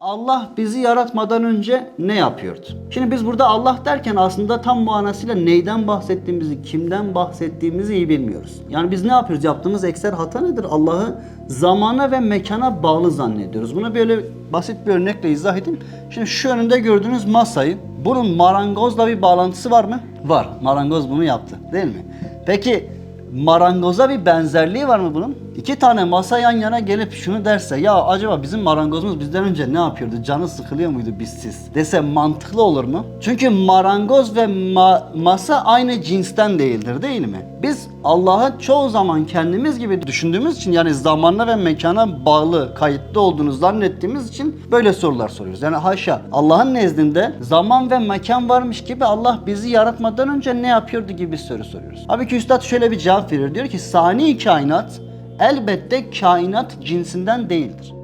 Allah bizi yaratmadan önce ne yapıyordu? Şimdi biz burada Allah derken aslında tam manasıyla neyden bahsettiğimizi, kimden bahsettiğimizi iyi bilmiyoruz. Yani biz ne yapıyoruz? Yaptığımız ekser hata nedir? Allah'ı zamana ve mekana bağlı zannediyoruz. Bunu böyle basit bir örnekle izah edeyim. Şimdi şu önünde gördüğünüz masayı, bunun marangozla bir bağlantısı var mı? Var. Marangoz bunu yaptı değil mi? Peki marangoza bir benzerliği var mı bunun? İki tane masa yan yana gelip şunu derse ya acaba bizim marangozumuz bizden önce ne yapıyordu? Canı sıkılıyor muydu bizsiz? Dese mantıklı olur mu? Çünkü marangoz ve ma- masa aynı cinsten değildir değil mi? Biz Allah'ı çoğu zaman kendimiz gibi düşündüğümüz için yani zamana ve mekana bağlı, kayıtlı olduğunu zannettiğimiz için böyle sorular soruyoruz. Yani haşa Allah'ın nezdinde zaman ve mekan varmış gibi Allah bizi yaratmadan önce ne yapıyordu gibi bir soru soruyoruz. Abi ki Üstad şöyle bir cevap verir. Diyor ki sani kainat elbette kainat cinsinden değildir.